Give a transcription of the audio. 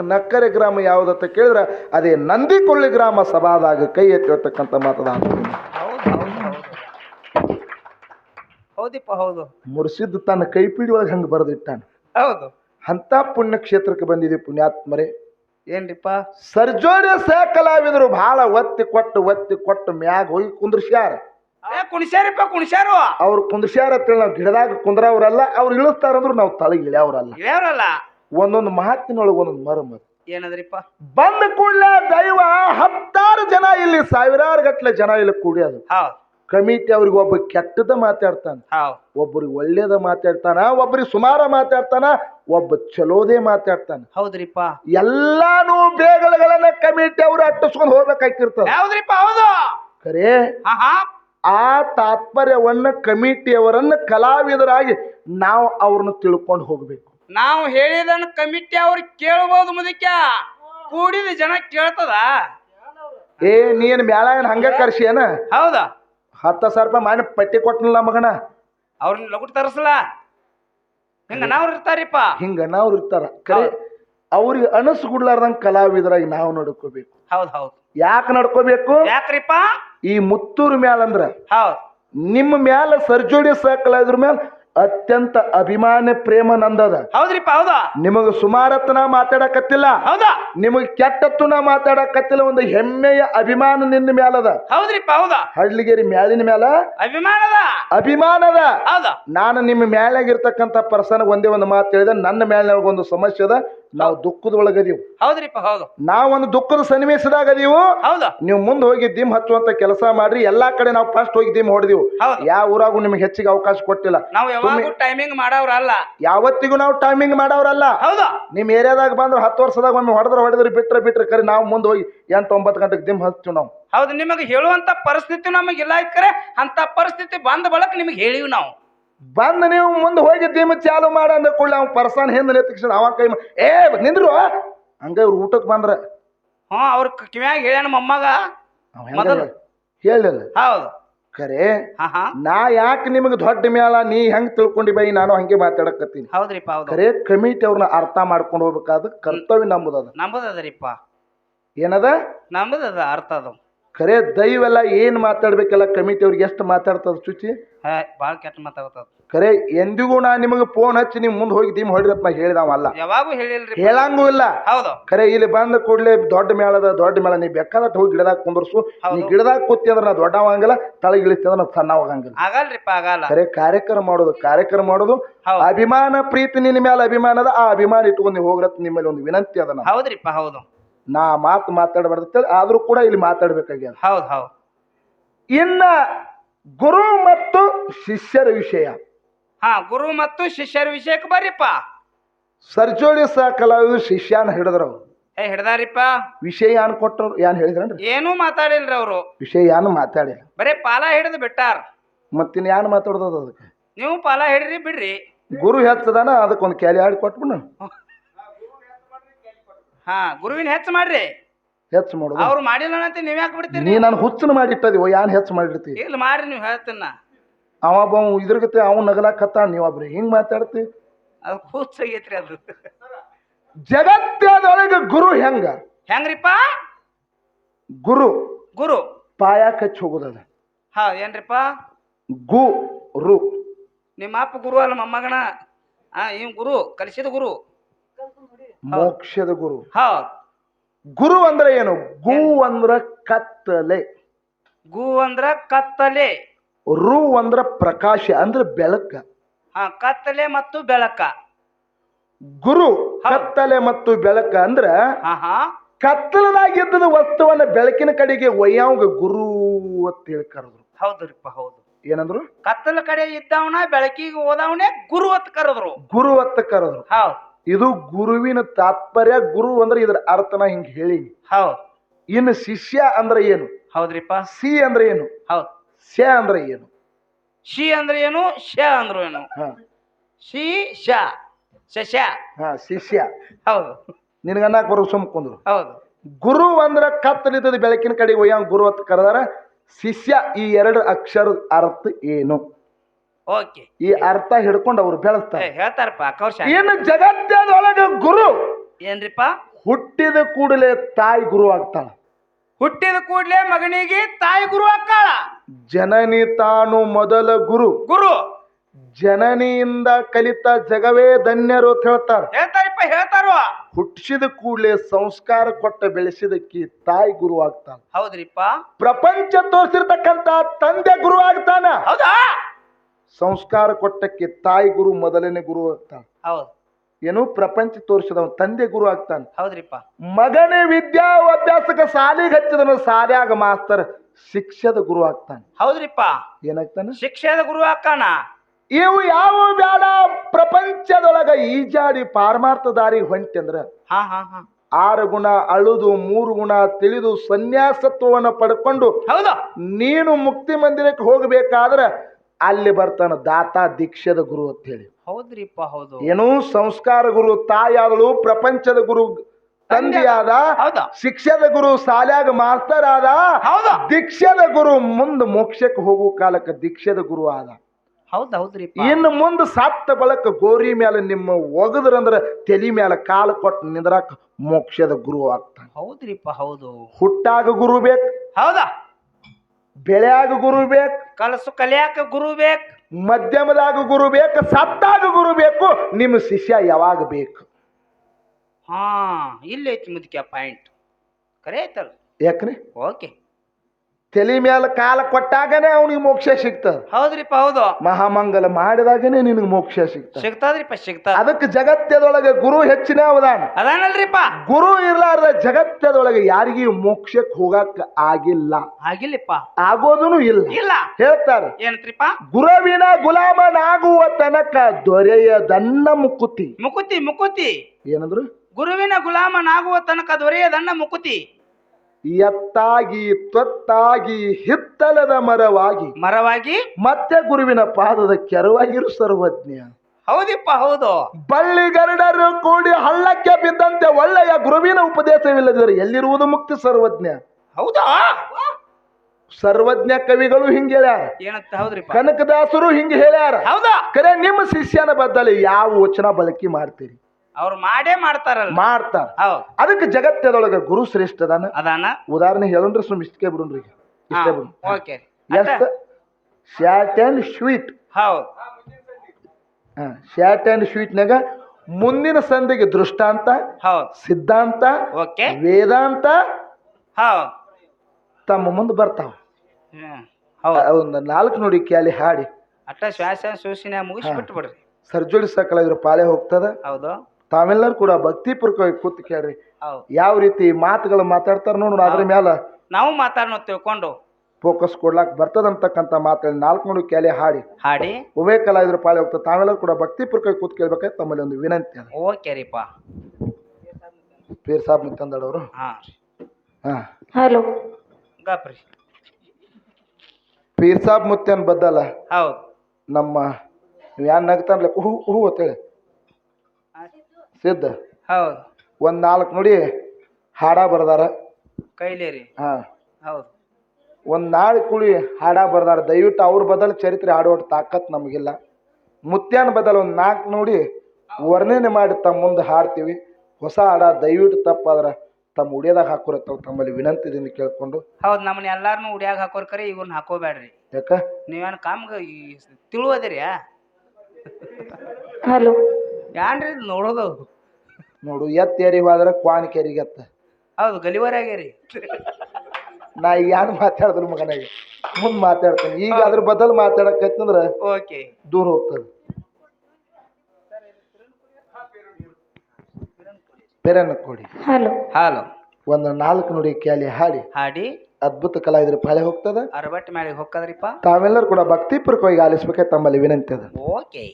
ನಕ್ಕರೆ ಗ್ರಾಮ ಯಾವುದತ್ತ ಕೇಳಿದ್ರೆ ಅದೇ ನಂದಿಕೊಳ್ಳಿ ಗ್ರಾಮ ಸಭಾದಾಗ ಕೈ ಎತ್ತಿರ್ತಕ್ಕಂಥ ಮತದಾನ ಹೌದು ಹೌದು ಹೌದು. ಹೌದಿಪ್ಪ ಹೌದು. ಮುರ್ಸಿದ್ದು ತನ್ನ ಕೈಪಿಡಿ ಒಳಗೆ ಹಂಗೆ ಬರೆದಿಟ್ಟಾನೆ. ಹೌದು. ಅಂತ ಪುಣ್ಯ ಕ್ಷೇತ್ರಕ್ಕೆ ಬಂದಿದೆ ಪುಣ್ಯಾತ್ಮರೇ. ಏನ್ರಿಪ್ಪ? ಸರ್ಜೋರ್ಯ ಸಹ ಕಲಾವಿದರು ಬಹಳ ಒತ್ತಿ ಕೊಟ್ಟು ಒತ್ತಿ ಕೊಟ್ಟು ಮ್ಯಾಗ ಹೋಗಿ ಕುಂದ್ರಸ್ಯಾರ. ಕುಣಿಸ್ಯಾರಿಪ್ಪ ಕುಣಿಸ್ಯಾರು? ಅವ್ರು ಕುಂದ್ರಸ್ಯಾರ ಅಂತೇಳಿ ನಾವು ಗಿಡದಾಗ ಕುಂದ್ರವ್ರಲ್ಲ ಅವ್ರು ಇಳಿಸ್ತಾರಂದ್ರು ನಾವು ತಳಗ್ ಇಳ್ಯಾವ್ರಲ್ಲ. ಇಳ್ಯಾವ್ರಲ್ಲ. ಒಂದೊಂದು ಮಾತಿನೊಳಗೆ ಒಂದೊಂದು ಮರ್ಮ ಏನದ್ರಿಪ್ಪ? ಬಂದ ಕೂಡಲೇ ದೈವ ಹತ್ತಾರು ಜನ ಇಲ್ಲಿ ಸಾವಿರಾರು ಗಟ್ಟಲೆ ಜನ ಇಲ್ಲಿ ಕೂಡಿ ಹೌದು. ಕಮಿಟಿ ಅವ್ರಿಗೆ ಒಬ್ಬ ಕೆಟ್ಟದ ಮಾತಾಡ್ತಾನ. ಹೌದು. ಒಬ್ಬರಿಗೆ ಒಳ್ಳೇದ ಮಾತಾಡ್ತಾನ ಒಬ್ಬರಿಗೆ ಸುಮಾರ ಮಾತಾಡ್ತಾನ ಒಬ್ಬ ಚಲೋದೇ ಮಾತಾಡ್ತಾನ. ಹೌದ್ರಿಪ್ಪ. ಎಲ್ಲಾನು ಬೇಗಳನ್ನ ಕಮಿಟಿ ಅವ್ರು ಅಟ್ಟಿಸ್ಕೊಂಡು ಹೋಗ್ಬೇಕಾಗಿರ್ತದ ಹೌದ್ರಿಪ್ಪ ಹೌದು. ಖರೇ ಹಾ ಹಾ ಆ ತಾತ್ಪರ್ಯವನ್ನ ಕಮಿಟಿಯವರನ್ನ ಕಲಾವಿದರಾಗಿ ನಾವು ಅವ್ರನ್ನ ತಿಳ್ಕೊಂಡು ಹೋಗ್ಬೇಕು. ನಾವು ಹೇಳಿದನ್ನ ಕಮಿಟಿ ಅವ್ರು ಕೇಳ್ಬೋದು ಮುದಕ್ಯ. ಕೂಡಿದ ಜನ ಕೇಳ್ತದ. ಏ ನೀನ್ ಮ್ಯಾಲ ಏನ್ ಹಂಗ ಕರ್ಸಿ ಏನ ಹೌದಾ? ಹತ್ತ ಸಾವಿರ ರೂಪಾಯಿ ಮಾನ ಪಟ್ಟಿ ಕೊಟ್ಟನಲ್ಲ ಮಗನ? ಅವ್ರನ್ನ ಲಗುಟ್ ತರಿಸಲ್ಲ ಹಿಂಗ ನಾವ್ರು ಇರ್ತಾರಿಪ್ಪ. ಹಿಂಗ ನಾವ್ರು ಇರ್ತಾರ. ಕರೆ ಅವ್ರಿಗೆ ಅನಸ್ಗುಡ್ಲಾರ್ದಂಗ ಕಲಾವಿದರಾಗಿ ನಾವು ನಡ್ಕೋಬೇಕು. ಹೌದ್ ಹೌದ್. ಯಾಕೆ ನಡ್ಕೋಬೇಕು? ಯಾಕ್ರಿಪ್ಪ? ಈ ಮುತ್ತೂರು ಮ್ಯಾಲ ಅಂದ್ರ ಹೌದ್. ನಿಮ್ಮ ಮ್ಯಾಲ ಸರ್ಜೋಡಿ ಸಹ ಕಲಾವಿದ್ರ ಮ್ಯಾಲ ಅತ್ಯಂತ ಅಭಿಮಾನ ಪ್ರೇಮ ನಂದದ. ಹೌದ್ರಿಪ್ಪ ಹೌದಾ? ನಿಮಗ ಸುಮಾರತ್ತನ ಮಾತಾಡಕತ್ತಿಲ್ಲ. ಹೌದಾ? ನಿಮಗ್ ಕೆಟ್ಟತ್ತು ನಾ ಮಾತಾಡಕತ್ತಿಲ್ಲ ಒಂದು ಹೆಮ್ಮೆಯ ಅಭಿಮಾನ ನಿನ್ನ ಮ್ಯಾಲದ. ಹೌದ್ರಿಪ್ಪ ಹೌದಾ? ಹಳ್ಳಿಗೇರಿ ಮ್ಯಾಲಿನ ಮ್ಯಾಲ ಅಭಿಮಾನದ? ಅಭಿಮಾನದ. ಹೌದಾ? ನಾನು ನಿಮ್ಮ ಮ್ಯಾಲಾಗಿರ್ತಕ್ಕಂಥ ಪರ್ಸನ್ ಒಂದೇ ಒಂದು ಮಾತು ಹೇಳಿದೆ. ನನ್ನ ಮ್ಯಾಲ ಒಂದು ಸಮಸ್ಯೆ ಅದ ನಾವು ದುಃಖದೊಳಗದೀವು. ಹೌದ್ರಿಪ್ಪ ಹೌದು. ನಾವೊಂದು ದುಃಖದ ಸನ್ನಿವೇಶದಾಗ ಅದೀವು ಹೌದಾ. ನೀವು ಮುಂದೆ ಹೋಗಿ ದಿಮ್ ಹಚ್ಚುವಂತ ಕೆಲಸ ಮಾಡ್ರಿ. ಎಲ್ಲಾ ಕಡೆ ನಾವು ಫಸ್ಟ್ ಹೋಗಿ ದಿಮ್ ಹೊಡೆದಿವು. ಹೌದು. ಯಾವ ಊರಾಗೂ ನಿಮ್ಗೆ ಹೆಚ್ಚಿಗೆ ಅವಕಾಶ ಕೊಟ್ಟಿಲ್ಲ. ನಾವು ಯಾವಾಗೂ ಟೈಮಿಂಗ್ ಮಾಡವ್ರಲ್ಲ ಯಾವತ್ತಿಗೂ ನಾವು ಟೈಮಿಂಗ್ ಮಾಡವ್ರಲ್ಲ ಹೌದಾ. ನಿಮ್ ಏರಿಯಾದಾಗ ಬಂದ್ರೆ ಹತ್ತು ವರ್ಷದಾಗ ಒಮ್ಮೆ ಹೊಡೆದ್ರೆ ಹೊಡೆದ್ರೆ ಬಿಟ್ರೆ ಬಿಟ್ರೆ ಕರೆ ನಾವು ಮುಂದೆ ಹೋಗಿ ಎಂಟು ಒಂಬತ್ತು ಗಂಟೆಗೆ ದಿಮ್ ಹಚ್ತೀವಿ ನಾವು. ಹೌದು ನಿಮಗೆ ಹೇಳುವಂತ ಪರಿಸ್ಥಿತಿ ನಮಗೆ ಇಲ್ಲ ಇಕ್ಕರೆ ಅಂತ ಪರಿಸ್ಥಿತಿ ಬಂದ ಬಳಕ ನಿಮಗೆ ಹೇಳಿವಿ ನಾವು. ಬಂದ್ ನೀವು ಮುಂದೆ ಹೋಗಿ ದಿಮ್ ಚಾಲು ಮಾಡ ಅಂದ ಕೂಡಲೇ ಅವ್ನು ಪರ್ಸನ್ ಹಿಂದೆ ತಕ್ಷಣ ಅವ ಕೈ ಮಾ- ಏ ನಿಂದ್ರು? ಹಂಗ ಇವ್ರು ಊಟಕ್ಕೆ ಬಂದ್ರ. ಹ್ಞೂ ಅವ್ರ ಕಿವ್ಯಾಗ ಹೇಳ್ಯಾನ ಮೊಮ್ಮಗ ಅವ ಹೆಂಗ ಮೊದಲು? ಹೇಳಿಲ್ಲ ಹೌದು. ಖರೆ ಹಾ ಹಾ. ನಾ ಯಾಕೆ ನಿಮಗೆ ದೊಡ್ಡ ಮ್ಯಾಲ ನೀ ಹೆಂಗ್ ತಿಳ್ಕೊಂಡಿ ಬೈ ನಾನು ಹಂಗೆ ಮಾತಾಡಕತ್ತೀನಿ. ಹೌದ್ರಿಪ್ಪ ಹೌದು. ಖರೆ ಕಮಿಟಿ ಅವ್ರನ್ನ ಅರ್ಥ ಮಾಡ್ಕೊಂಡು ಹೋಗ್ಬೇಕಾದ ಕರ್ತವ್ಯ ನಂಬುದದ. ನಂಬುದದ್ರಿಪ್ಪ. ಏನದ? ನಂಬುದದ ಅರ್ಥ ಅದು. ಖರೆ ದೈವೆಲ್ಲ ಏನ್ ಮಾತಾಡ್ಬೇಕಲ್ಲ ಕಮಿಟಿ ಅವ್ರಿಗೆ ಎಷ್ಟು ಮಾತಾಡ್ತದ ಚುಚಿ ಹಾ ಭಾಳ ಕೆಟ್ಟ ಮಾತಾಡ್ತದ ಖರೆ ಎಂದಿಗೂ ನಾ ನಿಮಗೆ ಫೋನ್ ಹಚ್ಚಿ ನೀವು ಮುಂದೆ ಹೋಗಿ ದಿಮ್ ಹೊಡಿದಪ್ಪ ಹೇಳಿದವಲ್ಲ ಯಾವಾಗೂ ಹೇಳಿಲ್ರಿ. ಹೇಳಂಗೂ ಇಲ್ಲ. ಹೌದು. ಖರೆ ಇಲ್ಲಿ ಬಂದ ಕೂಡಲೇ ದೊಡ್ಡ ಮೇಳದ ದೊಡ್ಡ ಮೇಳ ನೀ ಬೇಕಾದಟ್ಟು ಹೋಗಿ ಗಿಡದಾಗ ಕುಂದರ್ಸು. ನೀ. ಗಿಡದಾಗ ಕೂತಿ ಅಂದ್ರೆ ನಾ ದೊಡ್ಡವಾಗಂಗಿಲ್ಲ ತಳಗ್ ಇಳಿಸ್ತದ ನಾ ಸಣ್ಣವಾಗಂಗಿಲ್ಲ ಆಗಲ್ರಿಪ್ಪ ಆಗಲ್ಲ. ಖರೆ ಕಾರ್ಯಕ್ರಮ ಮಾಡೋದು ಕಾರ್ಯಕ್ರಮ ಮಾಡೋದು. ಹೌದು. ಅಭಿಮಾನ ಪ್ರೀತಿ ನಿನ್ನ ಮೇಲೆ ಅಭಿಮಾನದ ಆ ಅಭಿಮಾನ ಇಟ್ಕೊಂಡು ನೀವು ಹೋಗ್ರತ್ ನಿಮ್ಮಲ್ಲಿ ಒಂದು ವಿನಂತಿ ಅದನ್ನ ಹೌದ್ರಿಪ್ಪ ಹೌದು. ನಾ ಮಾತು ಮಾತಾಡಬಾರ್ದು ಆದರೂ ಕೂಡ ಇಲ್ಲಿ ಮಾತಾಡ್ಬೇಕಾಗ್ಯದ. ಹೌದು ಹೌದು. ಇನ್ನ ಗುರು ಮತ್ತು ಶಿಷ್ಯರ ವಿಷಯ. ಹಾ ಗುರು ಮತ್ತು ಶಿಷ್ಯರ ವಿಷಯಕ್ಕೆ ಬರ್ರಿಪ್ಪ. ಸರ್ಜೋಡಿ ಸಹ ಕಲಾವಿದರು ಶಿಷ್ಯನ ಹಿಡಿದ್ರು. ಏ ಹಿಡ್ದಾರಿಪ್ಪ. ವಿಷಯ ಯಾನ್ ಕೊಟ್ಟರು ಯಾನ್ ಹೇಳಿದ್ರನ್ರಿ? ಏನೂ ಮಾತಾಡಿಲ್ರಿ ಅವರು. ವಿಷಯ ಯಾನು ಮಾತಾಡಿಲ್ಲ. ಬರೇ ಪಾಲ ಹಿಡಿದು ಬಿಟ್ಟಾರ. ಮತ್ತಿನ್ ಯಾನ್ ಮಾತಾಡೋದು ಅದಕ್ಕೆ? ನೀವು ಪಾಲ ಹಿಡ್ರಿ ಬಿಡ್ರಿ. ಗುರು ಹೆಚ್ಚದಾನ ಅದಕ್ಕೊಂದು ಕ್ಯಾಲಿ ಆಡಿ ಕೊಟ್ಬಿಡು. ಹಾ ಗುರುವಿನ ಹೆಚ್ಚು ಮಾಡ್ರಿ. ಹೆಚ್ಚು ಮಾಡೋದು? ಅವ್ರು ಮಾಡಿಲ್ಲ ಅಂತ ನೀವ್ ಯಾಕೆ ಬಿಡ್ತೀರಿ ನೀ ನಾನು ಹುಚ್ಚನ ಮಾಡಿಟ್ಟದಿವ ಯಾನ್ ಹೆಚ್ಚು ಮಾಡಿರ್ತೀವಿ ಇಲ್ಲ ಮಾಡ್ರಿ ನೀವು ಹೇಳ್ತೀನ ಅವ ಒಬ್ಬ ಇದ್ರಗತ್ತೆ ಅವ ನಗಲಾಕತ್ತಾನ ನೀವ್ ಒಬ್ರಿ. ಹಿಂಗ್ ಮಾತಾಡ್ತಿ? ಅದು ಕೂಸಾಗೈತ್ರಿ ಅದು. ಜಗತ್ತದೊಳಗೆ ಗುರು ಹೆಂಗ? ಹೆಂಗ್ರಿಪ್ಪ? ಗುರು. ಗುರು. ಪಾಯ ಕಚ್ಚಿ ಹೋಗೋದದ ಹಾ ಏನ್ರಿಪ್ಪ? ಗು ರು ನಿಮ್ಮ ಅಪ್ಪ ಗುರು ಅಲ್ಲ ಮೊಮ್ಮಗನ? ಹಾ ಇವ್ ಗುರು ಕಲಿಸಿದ ಗುರು. ಮೋಕ್ಷದ ಗುರು. ಹೌದು ಗುರು ಅಂದ್ರೆ ಏನು? ಗು ಅಂದ್ರ ಕತ್ತಲೆ. ಗು ಅಂದ್ರ ಕತ್ತಲೆ. ರು ಅಂದ್ರ ಪ್ರಕಾಶ ಅಂದ್ರ ಬೆಳಕ. ಹಾ ಕತ್ತಲೆ ಮತ್ತು ಬೆಳಕ. ಗುರು ಕತ್ತಲೆ ಮತ್ತು ಬೆಳಕ ಅಂದ್ರ ಕತ್ತಲದಾಗಿದ್ದದ ವಸ್ತುವನ್ನ ಬೆಳಕಿನ ಕಡೆಗೆ ಒಯ್ಯಾವಂಗ ಗುರು ಅಂತ ಹೇಳಿ ಕರೆದ್ರು. ಹೌದ್ರಿಪ್ಪ ಹೌದು. ಏನಂದ್ರು? ಕತ್ತಲ ಕಡೆ ಇದ್ದವನ ಬೆಳಕಿಗೆ ಹೋದವನೇ ಗುರು ಅಂತ ಕರೆದ್ರು. ಗುರು ಅಂತ ಕರೆದ್ರು. ಹೌದ್. ಇದು ಗುರುವಿನ ತಾತ್ಪರ್ಯ ಗುರು ಅಂದ್ರೆ ಇದ್ರ ಅರ್ಥನ ಹಿಂಗ್ ಹೇಳಿ. ಹೌದ್. ಇನ್ನು ಶಿಷ್ಯ ಅಂದ್ರೆ ಏನು? ಹೌದ್ರಿಪ್ಪ. ಸಿ ಅಂದ್ರೆ ಏನು? ಹೌದ್. ಶ ಅಂದ್ರೆ ಏನು? ಶಿ ಅಂದ್ರೆ ಏನು? ಶ ಅಂದ್ರು ಏನು? ಹಾ. ಶಿ ಶ. ಶಶ ಹಾ ಶಿಷ್ಯ. ಹೌದು. ನಿನಗನ್ನಾಕ ಬರೋ ಸುಮ್ ಕುಂದ್ರು. ಹೌದು. ಗುರು ಅಂದ್ರೆ ಕತ್ತಲಿದ್ದ ಬೆಳಕಿನ ಕಡೆ ಒಯ್ಯ ಗುರು ಅಂತ ಕರೆದಾರ. ಶಿಷ್ಯ ಈ ಎರಡು ಅಕ್ಷರದ ಅರ್ಥ ಏನು? ಓಕೆ. ಈ ಅರ್ಥ ಹಿಡ್ಕೊಂಡು ಅವ್ರು ಬೆಳೆಸ್ತಾರೆ. ಹೇಳ್ತಾರಪ್ಪ ಕೌಶ ಏನು ಜಗತ್ತದೊಳಗೆ ಗುರು ಏನ್ರಿಪ್ಪ? ಹುಟ್ಟಿದ ಕೂಡಲೇ ತಾಯಿ ಗುರು ಆಗ್ತಾಳ. ಹುಟ್ಟಿದ ಕೂಡಲೇ ಮಗನಿಗೆ ತಾಯಿ ಗುರು ಆಗ್ತಾಳ. ಜನನಿ ತಾನು ಮೊದಲ ಗುರು. ಗುರು. ಜನನಿಯಿಂದ ಕಲಿತ ಜಗವೇ ಧನ್ಯರು ಅಂತ ಹೇಳ್ತಾರೆ. ಹೇಳ್ತಾರಪ್ಪ ಹೇಳ್ತಾರ. ಹುಟ್ಟಿಸಿದ ಕೂಡಲೇ ಸಂಸ್ಕಾರ ಕೊಟ್ಟ ಬೆಳೆಸಿದಕ್ಕೆ ತಾಯಿ ಗುರು ಆಗ್ತಾನ ಹೌದ್ರಿಪ್ಪ. ಪ್ರಪಂಚ ತೋರಿಸಿರ್ತಕ್ಕಂತ ತಂದೆ ಗುರು ಆಗ್ತಾನ. ಹೌದಾ? ಸಂಸ್ಕಾರ ಕೊಟ್ಟಕ್ಕೆ ತಾಯಿ ಗುರು ಮೊದಲನೇ ಗುರು ಆಗ್ತಾನೆ. ಹೌದು. ಏನು ಪ್ರಪಂಚ ತೋರಿಸಿದವ ತಂದೆ ಗುರು ಆಗ್ತಾನೆ. ಹೌದ್ರಿಪ್ಪ. ಮಗನೇ ವಿದ್ಯಾ ಅಭ್ಯಾಸಕ್ಕೆ ಸಾಲಿಗೆ ಹಚ್ಚಿದನು ಸಾಲ್ಯಾಗ ಮಾಸ್ತರ್ ಶಿಕ್ಷದ ಗುರು ಆಗ್ತಾನೆ. ಹೌದ್ರಿಪ್ಪ. ಏನಾಗ್ತಾನೆ? ಶಿಕ್ಷದ ಗುರು ಆಗ್ತಾನ. ಇವು ಯಾವ ಬೇಡ ಪ್ರಪಂಚದೊಳಗ ಈಜಾಡಿ ಪಾರಮಾರ್ಥ ದಾರಿ ಹೊಂಟಿ ಅಂದ್ರ ಹಾ ಹಾ ಹಾ. ಆರು ಗುಣ ಅಳುದು ಮೂರು ಗುಣ ತಿಳಿದು ಸನ್ಯಾಸತ್ವವನ್ನು ಪಡ್ಕೊಂಡು ಹೌದು. ನೀನು ಮುಕ್ತಿ ಮಂದಿರಕ್ಕೆ ಹೋಗಬೇಕಾದ್ರೆ ಅಲ್ಲಿ ಬರ್ತಾನ ದಾತ ದೀಕ್ಷದ ಗುರು ಅಂತ ಹೇಳಿ. ಹೌದ್ರಿಪ್ಪ ಹೌದು. ಏನು ಸಂಸ್ಕಾರ ಗುರು ತಾಯಾದಳು ಪ್ರಪಂಚದ ಗುರು ತಂದೆಯಾದ ಶಿಕ್ಷದ ಗುರು ಸಾಲ್ಯಾಗ ಮಾಸ್ತರ್ ಆದ ದೀಕ್ಷದ ಗುರು ಮುಂದ ಮೋಕ್ಷಕ್ಕೆ ಹೋಗುವ ಕಾಲಕ್ಕೆ ದೀಕ್ಷದ ಗುರು ಆದ. ಹೌದೌದ್ರಿ ಇನ್ನು ಮುಂದೆ ಸತ್ತ ಬಳಕ ಗೋರಿ ಮೇಲೆ ನಿಮ್ಮ ಒಗದ್ರಂದ್ರ ತೆಲಿ ಮೇಲೆ ಕಾಲು ಕೊಟ್ಟು ನಿಂದ್ರಾಕ ಮೋಕ್ಷದ ಗುರು ಆಗ್ತಾನೆ. ಹೌದ್ರಿಪ್ಪ ಹೌದು. ಹುಟ್ಟಾಗ ಗುರು ಬೇಕು. ಹೌದಾ? ಬೆಳೆಯಾಗ ಗುರು ಬೇಕು ಕಲಸು ಕಲಿಯಾಕ ಗುರು ಬೇಕು ಮಧ್ಯಮದಾಗ ಗುರು ಬೇಕು ಸತ್ತಾಗ ಗುರು ಬೇಕು ನಿಮ್ಮ ಶಿಷ್ಯ ಯಾವಾಗ ಬೇಕು? ಹಾ ಇಲ್ಲಿ ಐತಿ ಮುದುಕ್ಯ ಪಾಯಿಂಟ್ ಕರೆ ಐತಲ್ಲ ಯಾಕ್ರಿ? ಓಕೆ. ತಲೆ ಮೇಲೆ ಕಾಲ ಕೊಟ್ಟಾಗನೆ ಅವನಿಗೆ ಮೋಕ್ಷ ಸಿಗ್ತದ ಹೌದ್ರಿಪ್ಪ ಹೌದು. ಮಹಾಮಂಗಲ ಮಾಡಿದಾಗನೆ ನಿನಗೆ ಮೋಕ್ಷ ಸಿಗ್ತದ ಸಿಗ್ತದ್ರಿಪ್ಪ ಸಿಗ್ತ. ಅದಕ್ಕೆ ಜಗತ್ತದೊಳಗೆ ಗುರು ಹೆಚ್ಚಿನ ಅವದಾನ ಅದಾನಲ್ರಿಪ್ಪ. ಗುರು ಇರ್ಲಾರ್ದ ಜಗತ್ತದೊಳಗೆ ಯಾರಿಗೂ ಮೋಕ್ಷಕ್ಕೆ ಹೋಗಕ್ ಆಗಿಲ್ಲ. ಆಗಿಲ್ಲಪ್ಪ. ಆಗೋದೂ ಇಲ್ಲ. ಇಲ್ಲ. ಹೇಳ್ತಾರೆ. ಏನಂತ್ರಿಪ್ಪ? ಗುರುವಿನ ಗುಲಾಮನಾಗುವ ತನಕ ದೊರೆಯದನ್ನ ಮುಕುತಿ. ಮುಕುತಿ ಮುಕುತಿ. ಏನಂದ್ರು? ಗುರುವಿನ ಗುಲಾಮನಾಗುವ ತನಕ ದೊರೆಯದನ್ನ ಮುಕುತಿ. ಎತ್ತಾಗಿ ತ್ವತ್ತಾಗಿ ಹಿತ್ತಲದ ಮರವಾಗಿ ಮರವಾಗಿ ಮತ್ತೆ ಗುರುವಿನ ಪಾದದ ಕೆರವಾಗಿರು ಸರ್ವಜ್ಞ. ಹೌದಿಪ್ಪ ಹೌದು. ಬಳ್ಳಿಗರಡರು ಕೂಡಿ ಹಳ್ಳಕ್ಕೆ ಬಿದ್ದಂತೆ ಒಳ್ಳೆಯ ಗುರುವಿನ ಉಪದೇಶವಿಲ್ಲದಿದ್ದರೆ ಎಲ್ಲಿರುವುದು ಮುಕ್ತಿ ಸರ್ವಜ್ಞ? ಹೌದಾ? ಸರ್ವಜ್ಞ ಕವಿಗಳು ಹಿಂಗೆ ಹೇಳ್ಯಾರ. ಏನಂತ ಕನಕದಾಸರು ಹಿಂಗೆ ಹೇಳ್ಯಾರ. ಹೌದಾ? ಕರೆ ನಿಮ್ಮ ಶಿಷ್ಯನ ಬದ್ದಲ್ಲಿ ಯಾವ ವಚನ ಬಳಕೆ ಮಾಡ್ತೀರಿ? ಅವ್ರು ಮಾಡೇ ಮಾಡ್ತಾರಲ್ಲ ಮಾಡ್ತಾರ. ಹೌದು. ಅದಕ್ಕೆ ಜಗತ್ತದೊಳಗ ಗುರು ಶ್ರೇಷ್ಠ ಅದಾನ? ಅದಾನ ಉದಾಹರಣೆ ಹೇಳೋಣ್ರಿ ಸುಮ್ ಇಷ್ಟಕ್ಕೆ ಬಿಡುನ್ರಿ ಈಗ. ಇಷ್ಟೇ ಬಿಡು okay. Yes short and sweet ಹೌದ್. ಶಾರ್ಟ್ ಅಂಡ್ ಸ್ವೀಟ್ನಾಗ ಮುಂದಿನ ಸಂಧಿಗೆ ದೃಷ್ಟಾಂತ ಹೌದ್. ಸಿದ್ಧಾಂತ ಓಕೆ. ವೇದಾಂತ ಹೌದ್. ತಮ್ಮ ಮುಂದೆ ಬರ್ತಾವ. ಹೌದು. ಹೌದ್ ಒಂದು ನಾಲ್ಕು ನೋಡಿ ಕ್ಯಾಲಿ ಹಾಡಿ. ಅಟ್ಟ ಶ್ವಾಸ ಸೂಸಿನ ಮುಗಿಸ್ಬಿಟ್ಟು ಬಿಡ್ರಿ ಸರ್ಜೋಡಿ ಸಕಲ ಇದ್ರ ಪಾಳೆ ಹೋಗ್ತದ. ಹೌದು. ತಾವೆಲ್ಲರೂ ಕೂಡ ಭಕ್ತಿಪೂರ್ವಕವಾಗಿ ಕೂತ್ ಕೇಳ್ರಿ. ಹೌದ್. ಯಾವ ರೀತಿ ಮಾತುಗಳು ಮಾತಾಡ್ತಾರ ನೋಡೋಣ ಅದ್ರ ಮೇಲೆ ನಾವು ಮಾತಾಡೋ ತಿಳ್ಕೊಂಡು. ಫೋಕಸ್ ಕೊಡ್ಲಾಕ್ ಬರ್ತದಂತಕ್ಕಂಥ ಮಾತುಗಳು ನಾಲ್ಕು ನುಡಿ ಕೇಳಿ ಹಾಡಿ. ಹಾಡಿ. ಉಭಯ ಕಲಾ ಇದ್ರ ಪಾಳೆ ಹೋಗ್ತದೆ ತಾವೆಲ್ಲರೂ ಕೂಡ ಭಕ್ತಿಪೂರ್ವಕವಾಗಿ ಕೂತ್ ಕೇಳ್ಬೇಕಾದ್ರೆ ತಮ್ಮಲ್ಲಿ ಒಂದು ವಿನಂತಿ ಅದ. ಓಕೆ ರೀಪ ಪೀರ್ ಸಾಬ್ ಹಾಂ ಹಾ. ಹಾ. ಹಲೋ. ಗಪ್ರಿ. ಪೀರ್ ಸಾಬ್ ಮುತ್ಯನ್ ಬದ್ದಲ್ಲ. ಹೌದು. ನಮ್ಮ ಯಾನ್ ನಗ್ತಾನ್ಲೆ ಹೂ ಹೂ ಅಂತೇಳಿ ಸಿದ್ಧ. ಹೌದು. ಒಂದ್ ನಾಲ್ಕು ನುಡಿ ಹಾಡ ಬರ್ದಾರ. ಕೈಲೇರಿ. ರೀ ಹಾ. ಹೌದು. ಒಂದ್ ನಾಳೆ ಕುಳಿ ಹಾಡ ಬರ್ದಾರ. ದಯವಿಟ್ಟು ಅವ್ರ ಬದಲು ಚರಿತ್ರೆ ಹಾಡೋ ತಾಕತ್ ನಮಗಿಲ್ಲ. ಮುತ್ಯಾನ ಬದಲು ಒಂದ್ ನಾಲ್ಕು ನೋಡಿ ವರ್ಣನೆ ಮಾಡಿ ತಮ್ಮ ಮುಂದೆ ಹಾಡ್ತೀವಿ. ಹೊಸ ಹಾಡ ದಯವಿಟ್ಟು ತಪ್ಪಾದ್ರ ತಮ್ಮ ಉಡಿಯೋದಾಗ ಹಾಕೋರ ತಮ್ಮಲ್ಲಿ ವಿನಂತಿದಿಂದ ಕೇಳ್ಕೊಂಡು. ಹೌದು ನಮ್ಮನ್ನ ಎಲ್ಲಾರನು ಉಡ್ಯಾಗ ಹಾಕೋರ್ ಕರೆ ಇವ್ರನ್ನ ಹಾಕೋಬೇಡ್ರಿ ಯಾಕ? ನೀವೇನು ಕಾಮ್ಗ ತಿಳುವದಿರಿ ಹಲೋ. ಯಾನ್ರಿ ಇದು ನೋಡೋದು? ನೋಡು ಎತ್ತ ಏರಿ ಹೋದ್ರ ಕ್ವಾನ್ ಕೆರಿಗತ್ತ ಹೌದು ಗಲಿವರ ಆಗ್ಯಾರಿ ನಾ ಯಾರು ಮಾತಾಡಿದ್ರು ಮಗನಾಗ? ಮುಂದ್ ಮಾತಾಡ್ತೇನೆ. ಈಗ ಅದ್ರ ಬದಲ್ ಮಾತಾಡಕತ್ತಂದ್ರ ಓಕೆ. ದೂರ ಹೋಗ್ತದೆ. ಬೇರೆನ ಕೊಡಿ. ಹಲೋ. ಹಲೋ. ಒಂದು ನಾಲ್ಕು ನುಡಿ ಕ್ಯಾಲಿ ಹಾಡಿ. ಹಾಡಿ. ಅದ್ಭುತ ಕಲಾ ಇದ್ರೆ ಪಾಳೆ ಹೋಗ್ತದ? ಅರಬಟ್ ಮ್ಯಾಳಿಗೆ ಹೋಗ್ತದ್ರಿಪ್ಪ. ತಾವೆಲ್ಲರೂ ಕೂಡ ಭಕ್ತಿಪೂರ್ವಕವಾಗಿ ಆಲಿಸ್ಬೇಕೆ ತಮ್ಮಲ್ಲಿ ವಿನಂತಿ ಅದ. ಓಕೆ.